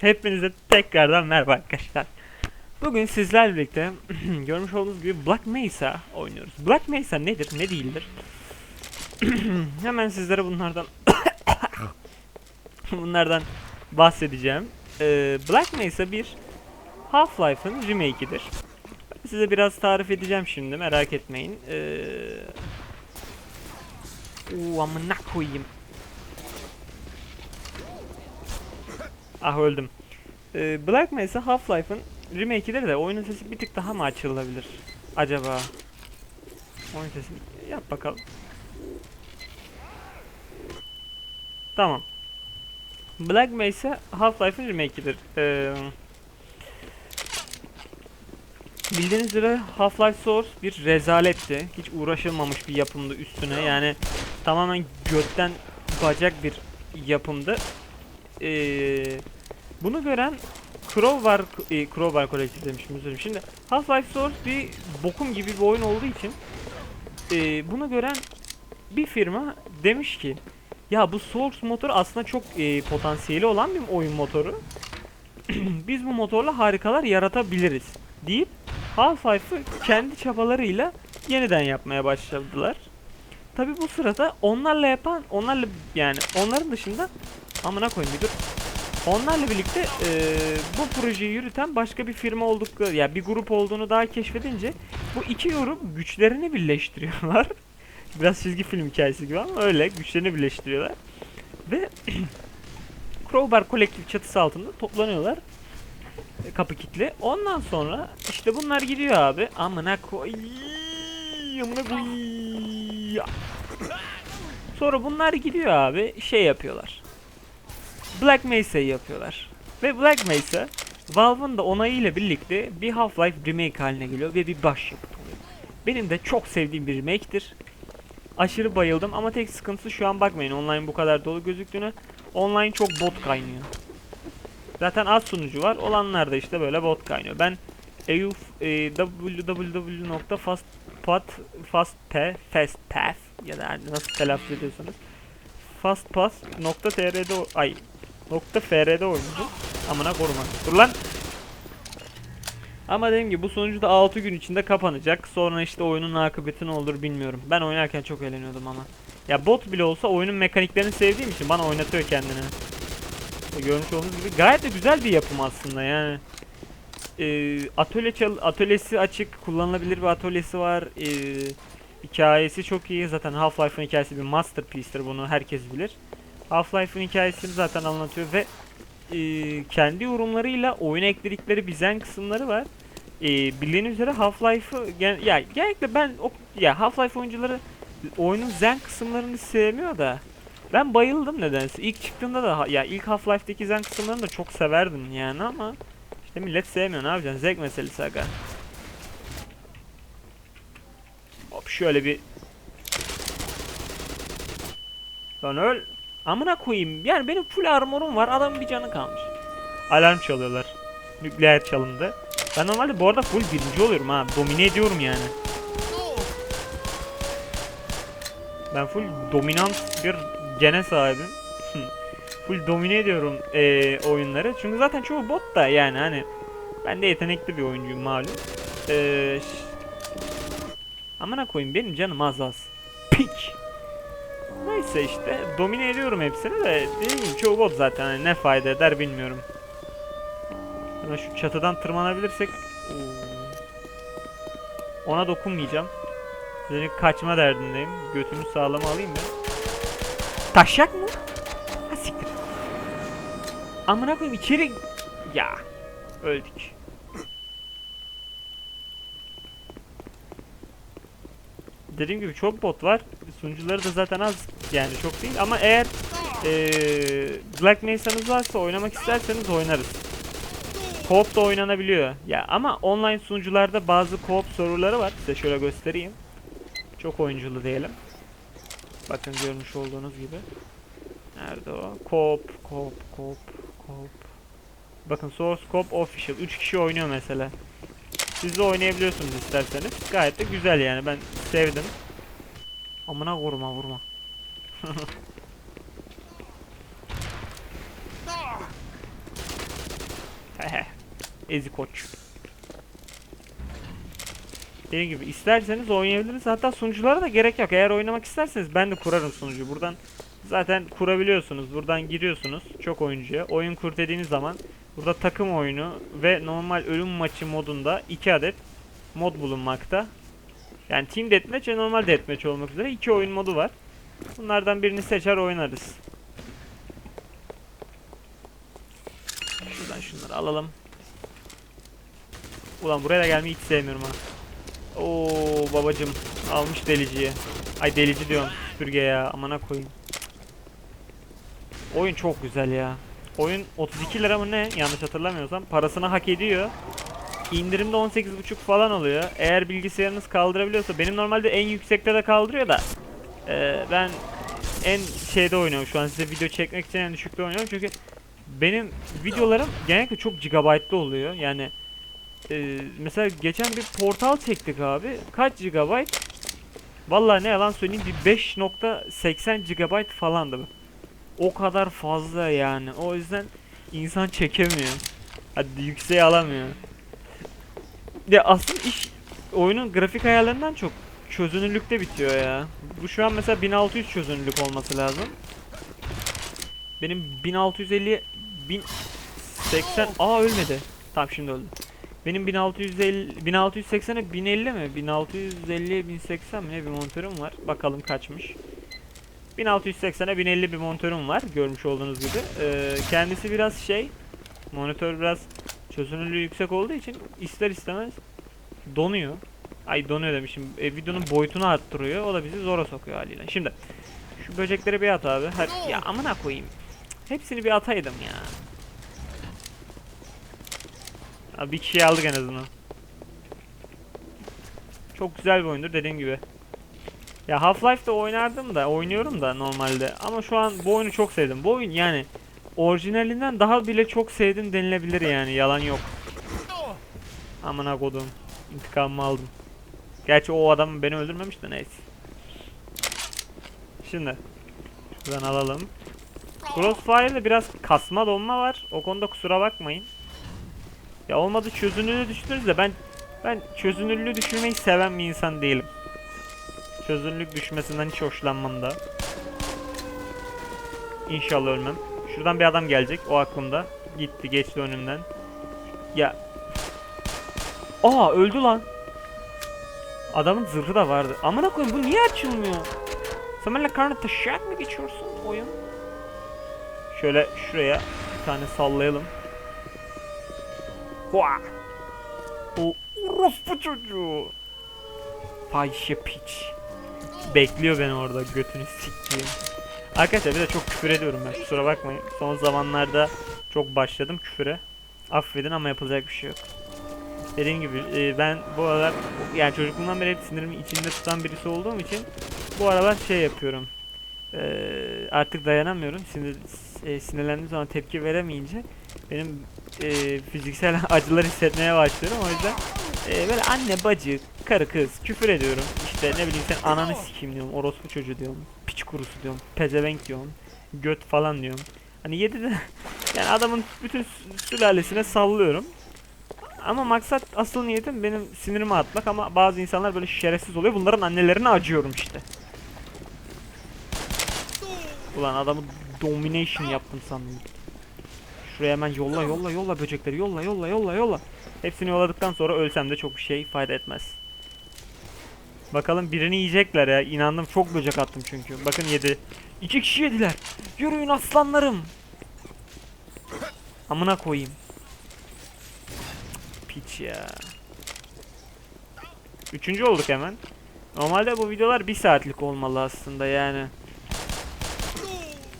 Hepinize tekrardan merhaba arkadaşlar. Bugün sizlerle birlikte görmüş olduğunuz gibi Black Mesa oynuyoruz. Black Mesa nedir, ne değildir? Hemen sizlere bunlardan bunlardan bahsedeceğim. Ee, Black Mesa bir Half-Life'ın remake'idir. Size biraz tarif edeceğim şimdi, merak etmeyin. Ee... Uuu amına koyayım. Ah öldüm. Ee, Black Mesa Half-Life'ın remake'idir de oyunun sesi bir tık daha mı açılabilir acaba? Oyun sesi yap bakalım. Tamam. Black Mesa Half-Life'ın remake'idir. Ee, bildiğiniz üzere Half-Life Source bir rezaletti. Hiç uğraşılmamış bir yapımdı üstüne. Yani tamamen götten bacak bir yapımdı. Ee, bunu gören Crowbar, e, Crowbar Collective demişim özür. Şimdi Half-Life Source bir bokum gibi bir oyun olduğu için e, bunu gören bir firma demiş ki ya bu Source motoru aslında çok e, potansiyeli olan bir oyun motoru. Biz bu motorla harikalar yaratabiliriz deyip Half-Life'ı kendi çabalarıyla yeniden yapmaya başladılar. Tabi bu sırada onlarla yapan, onlarla yani onların dışında amına koyayım bir dur. Onlarla birlikte eee, bu projeyi yürüten başka bir firma oldukları, ya bir grup olduğunu daha keşfedince bu iki grup güçlerini birleştiriyorlar. Biraz çizgi film hikayesi gibi ama öyle güçlerini birleştiriyorlar. Ve Crowbar Collective çatısı altında toplanıyorlar. E, Kapı kilitli. Ondan sonra işte bunlar gidiyor abi. Amına koy. Amına koy. Sonra bunlar gidiyor abi şey yapıyorlar. Black Mesa'yı yapıyorlar. Ve Black Mesa Valve'ın da onayıyla birlikte bir Half-Life remake haline geliyor ve bir başyapıt oluyor. Benim de çok sevdiğim bir remake'tir. Aşırı bayıldım ama tek sıkıntısı şu an bakmayın online bu kadar dolu gözüktüğüne. Online çok bot kaynıyor. Zaten az sunucu var. Olanlar da işte böyle bot kaynıyor. Ben EUF e, www.fastpath fastpath ya da nasıl telaffuz ediyorsanız fastpath.tr'de ay nokta fr'de oynadım. Amına koruma. Dur lan. Ama dediğim gibi bu sonucu da 6 gün içinde kapanacak. Sonra işte oyunun akıbeti ne olur bilmiyorum. Ben oynarken çok eğleniyordum ama. Ya bot bile olsa oyunun mekaniklerini sevdiğim için bana oynatıyor kendini. E, Görmüş olduğunuz gibi gayet de güzel bir yapım aslında yani. Ee, atölye çal atölyesi açık, kullanılabilir bir atölyesi var. Ee, hikayesi çok iyi. Zaten Half-Life'ın hikayesi bir masterpiece'tir bunu herkes bilir. Half-Life'ın hikayesini zaten anlatıyor ve e, kendi yorumlarıyla oyuna ekledikleri bir zen kısımları var. E, bildiğiniz üzere Half-Life'ı gen ya genellikle ben o ya Half-Life oyuncuları oyunun zen kısımlarını sevmiyor da ben bayıldım nedense. İlk çıktığında da ya ilk Half-Life'deki zen kısımlarını da çok severdim yani ama işte millet sevmiyor ne yapacaksın zevk meselesi aga. Hop şöyle bir Lan öl. Amına koyayım. Yani benim full armorum var. Adamın bir canı kalmış. Alarm çalıyorlar. Nükleer çalındı. Ben normalde bu arada full birinci oluyorum ha. Domine ediyorum yani. Ben full dominant bir gene sahibim. full domine ediyorum eee, oyunları. Çünkü zaten çoğu bot da yani hani. Ben de yetenekli bir oyuncuyum malum. Eee... ş- Amına koyayım benim canım az az. Piç. Neyse işte domine ediyorum hepsini de dediğim gibi çoğu bot zaten hani ne fayda eder bilmiyorum. Hemen şu çatıdan tırmanabilirsek ona dokunmayacağım. Çünkü kaçma derdindeyim. Götümü sağlama alayım ben. Taşak mı? Ha siktir. Amına koyayım içeri... Ya. Öldük. Dediğim gibi çok bot var. Sunucuları da zaten az yani çok değil ama eğer eee Black Mesa'nız varsa oynamak isterseniz oynarız. Co-op da oynanabiliyor. Ya ama online sunucularda bazı co-op soruları var. Size şöyle göstereyim. Çok oyunculu diyelim. Bakın görmüş olduğunuz gibi. Nerede o? Co-op, co-op, co-op, co-op. Bakın Source Co-op Official. 3 kişi oynuyor mesela. Siz de oynayabiliyorsunuz isterseniz. Gayet de güzel yani ben sevdim. Amına vurma vurma. Ezi koç. Dediğim gibi isterseniz oynayabiliriz. Hatta sunuculara da gerek yok. Eğer oynamak isterseniz ben de kurarım sunucu. Buradan zaten kurabiliyorsunuz. Buradan giriyorsunuz çok oyuncuya. Oyun kur dediğiniz zaman burada takım oyunu ve normal ölüm maçı modunda 2 adet mod bulunmakta. Yani Team Deathmatch ve normal Deathmatch olmak üzere iki oyun modu var. Bunlardan birini seçer oynarız. Şuradan şunları alalım. Ulan buraya da gelmeyi hiç sevmiyorum ha. Oo babacım almış deliciyi. Ay delici diyorum süpürge ya amana koyayım. Oyun çok güzel ya. Oyun 32 lira mı ne yanlış hatırlamıyorsam parasını hak ediyor. İndirimde 18.5 falan oluyor. Eğer bilgisayarınız kaldırabiliyorsa benim normalde en yüksekte de kaldırıyor da e, ben en şeyde oynuyorum şu an size video çekmek için en düşükte oynuyorum çünkü benim videolarım genellikle çok gigabaytlı oluyor. Yani e, mesela geçen bir portal çektik abi. Kaç gigabayt? Vallahi ne yalan söyleyeyim bir 5.80 gigabayt falandı bu. O kadar fazla yani. O yüzden insan çekemiyor. Hadi yükseğe alamıyor. Ya aslında iş oyunun grafik ayarlarından çok çözünürlükte bitiyor ya. Bu şu an mesela 1600 çözünürlük olması lazım. Benim 1650 1080 Aa ölmedi. Tamam şimdi öldü. Benim 1650 1680'e 1050 mi? 1650 1080 mi ne bir monitörüm var. Bakalım kaçmış. 1680'e 1050 bir monitörüm var görmüş olduğunuz gibi. Ee, kendisi biraz şey monitör biraz çözünürlüğü yüksek olduğu için ister istemez donuyor. Ay donuyor demişim. E, videonun boyutunu arttırıyor. O da bizi zora sokuyor haliyle. Şimdi şu böcekleri bir at abi. Her, ya amına koyayım. Hepsini bir ataydım ya. Abi bir kişiyi aldık en azından. Çok güzel bir oyundur dediğim gibi. Ya Half-Life'da oynardım da, oynuyorum da normalde. Ama şu an bu oyunu çok sevdim. Bu oyun yani orijinalinden daha bile çok sevdim denilebilir yani. Yalan yok. Amına kodum. İntikamımı aldım. Gerçi o adam beni öldürmemiş de neyse. Şimdi şuradan alalım. Crossfire'da biraz kasma donma var. O konuda kusura bakmayın. Ya olmadı çözünürlüğü düşürürüz de ben ben çözünürlüğü düşürmeyi seven bir insan değilim. Çözünürlük düşmesinden hiç hoşlanmam da. İnşallah ölmem. Şuradan bir adam gelecek o aklımda. Gitti geçti önümden. Ya. Aa öldü lan. Adamın zırhı da vardı. Amına koyayım bu niye açılmıyor? Sen benimle karnı taşıyarak mı geçiyorsun oyun? Şöyle şuraya bir tane sallayalım. Hua! O orospu çocuğu. Fahişe piç. Bekliyor beni orada götünü siktiğim. Arkadaşlar bir de çok küfür ediyorum ben kusura bakmayın. Son zamanlarda çok başladım küfüre. Affedin ama yapılacak bir şey yok. Dediğim gibi e, ben bu aralar yani çocukluğumdan beri hep sinirimi içinde tutan birisi olduğum için bu aralar şey yapıyorum. E, artık dayanamıyorum. Sinir, e, sinirlendiğim zaman tepki veremeyince benim e, fiziksel acılar hissetmeye başlıyorum. O yüzden e, böyle anne bacı, karı kız küfür ediyorum. İşte ne bileyim sen ananı sikeyim diyorum. Orospu çocuğu diyorum. Piç kurusu diyorum. Pezevenk diyorum. Göt falan diyorum. Hani yedi de yani adamın bütün sü- sülalesine sallıyorum. Ama maksat asıl niyetim benim sinirimi atmak ama bazı insanlar böyle şerefsiz oluyor. Bunların annelerine acıyorum işte. Ulan adamı domination yaptım sandım. Şuraya hemen yolla yolla yolla böcekleri yolla yolla yolla yolla. Hepsini yolladıktan sonra ölsem de çok bir şey fayda etmez. Bakalım birini yiyecekler ya. İnandım çok böcek attım çünkü. Bakın yedi. İki kişi yediler. Yürüyün aslanlarım. Amına koyayım. Piç ya. Üçüncü olduk hemen. Normalde bu videolar bir saatlik olmalı aslında yani.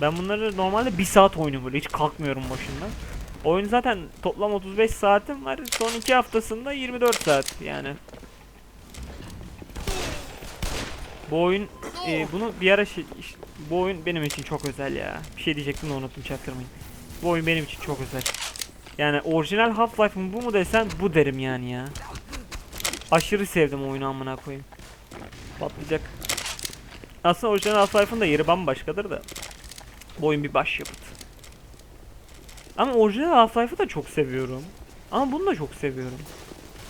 Ben bunları normalde bir saat oynuyorum böyle hiç kalkmıyorum başından. Oyun zaten toplam 35 saatim var. Son iki haftasında 24 saat yani. Bu oyun e, bunu bir ara şey, bu oyun benim için çok özel ya. Bir şey diyecektim de unuttum çaktırmayın. Bu oyun benim için çok özel. Yani orijinal Half-Life'ın bu mu desen bu derim yani ya. Aşırı sevdim oyunu amına koyayım. Patlayacak. Aslında orijinal Half-Life'ın da yeri bambaşkadır da. Bu oyun bir başyapıt. Ama orijinal Half-Life'ı da çok seviyorum. Ama bunu da çok seviyorum.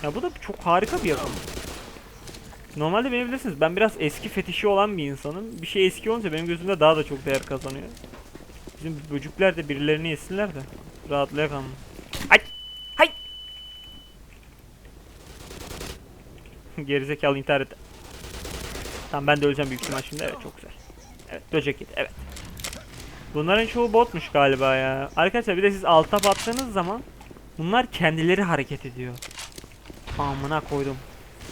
Ya bu da çok harika bir yapım. Normalde beni bilirsiniz ben biraz eski fetişi olan bir insanım. Bir şey eski olunca benim gözümde daha da çok değer kazanıyor. Bizim böcükler de birilerini yesinler de rahatlayakalım. Ay! Hay! Gerizekalı intihar etti. Tamam ben de öleceğim büyük ihtimal şimdi. Evet çok güzel. Evet böcek yedi. Evet. Bunların çoğu botmuş galiba ya. Arkadaşlar bir de siz alta battığınız zaman bunlar kendileri hareket ediyor. Amına koydum.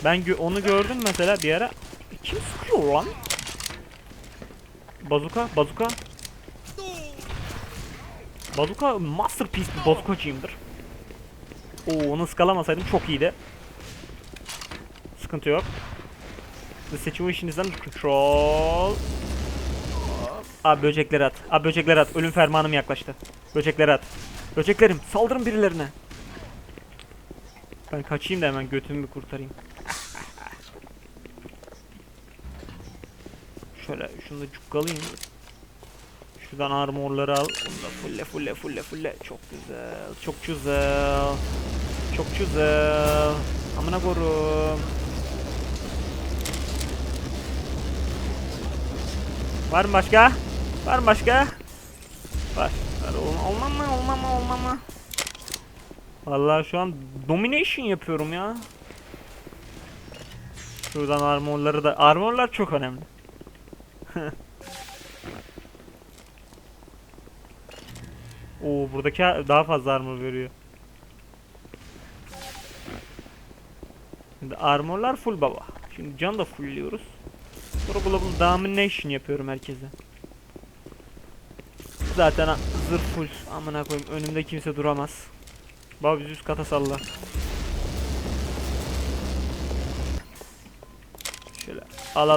Ben gö- onu gördüm mesela bir ara. E, Kim sıkıyor lan? Bazuka, bazuka. Bazuka masterpiece bir bazukacıyımdır. Oo onu ıskalamasaydım çok iyiydi. Sıkıntı yok. The situation is under control. Abi böcekleri at. Abi böcekleri at. Ölüm fermanım yaklaştı. Böcekleri at. Böceklerim saldırın birilerine. Ben kaçayım da hemen götümü bir kurtarayım. Şöyle şunu da cukkalayayım. Şuradan armorları al. Bunu da fulle fulle fulle fulle. Çok güzel. Çok güzel. Çok güzel. Amına korum. Var mı başka? Var mı başka? Var. Var. Ol- Olmam mı? Olmam mı? Olmam mı? Vallahi şu an domination yapıyorum ya. Şuradan armorları da armorlar çok önemli. Oo buradaki daha fazla armor veriyor. Şimdi armorlar full baba. Şimdi can da fullliyoruz. Sonra global domination yapıyorum herkese. Zaten zırh full. Amına koyayım önümde kimse duramaz. Baba bizi üst kata salla. Şöyle alalım.